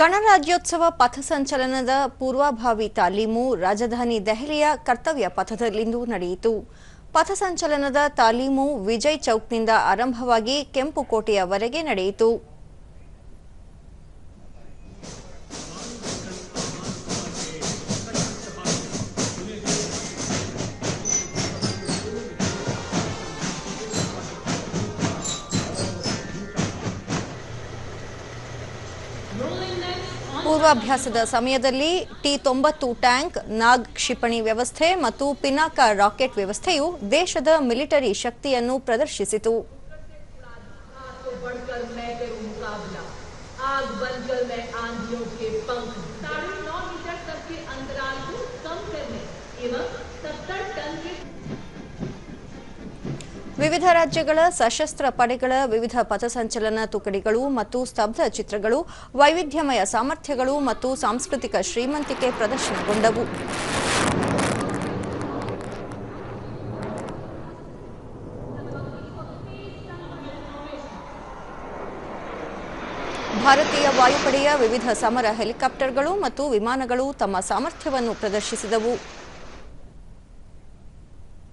ಗಣರಾಜ್ಯೋತ್ಸವ ಪಥಸಂಚಲನದ ಪೂರ್ವಭಾವಿ ತಾಲೀಮು ರಾಜಧಾನಿ ದೆಹಲಿಯ ಕರ್ತವ್ಯ ಪಥದಲ್ಲಿಂದು ನಡೆಯಿತು. ಪಥಸಂಚಲನದ ತಾಲೀಮು ವಿಜಯ್ ಚೌಕ್ನಿಂದ ಆರಂಭವಾಗಿ ಕೆಂಪುಕೋಟೆಯವರೆಗೆ ನಡೆಯಿತು. ಪೂರ್ವಾಭ್ಯಾಸದ ಸಮಯದಲ್ಲಿ ಟಿ ತೊಂಬತ್ತು ಟ್ಯಾಂಕ್ ನಾಗ್ ಕ್ಷಿಪಣಿ ವ್ಯವಸ್ಥೆ ಮತ್ತು ಪಿನಾಕ ರಾಕೆಟ್ ವ್ಯವಸ್ಥೆಯು ದೇಶದ ಮಿಲಿಟರಿ ಶಕ್ತಿಯನ್ನು ಪ್ರದರ್ಶಿಸಿತು तो बढ़कर मैं करूं मुकाबला आग बनकर मैं आंधियों के पंख साढ़े नौ मीटर तक के अंतराल को कम करने एवं सत्तर टन के ವಿವಿಧ ರಾಜ್ಯಗಳ ಸಶಸ್ತ್ರ ಪಡೆಗಳ ವಿವಿಧ ಪಥಸಂಚಲನ ತುಕಡಿಗಳು ಮತ್ತು ಸ್ತಬ್ಧ ಚಿತ್ರಗಳು, ವೈವಿಧ್ಯಮಯ ಸಾಮರ್ಥ್ಯಗಳು ಮತ್ತು ಸಾಂಸ್ಕೃತಿಕ ಶ್ರೀಮಂತಿಕೆ ಪ್ರದರ್ಶನಗೊಂಡವು. ಭಾರತೀಯ ವಾಯುಪಡೆಯ ವಿವಿಧ ಸಮರ ಹೆಲಿಕಾಪ್ಟರ್ಗಳು ಮತ್ತು ವಿಮಾನಗಳು ತಮ್ಮ ಸಾಮರ್ಥ್ಯವನ್ನು ಪ್ರದರ್ಶಿಸಿದವು.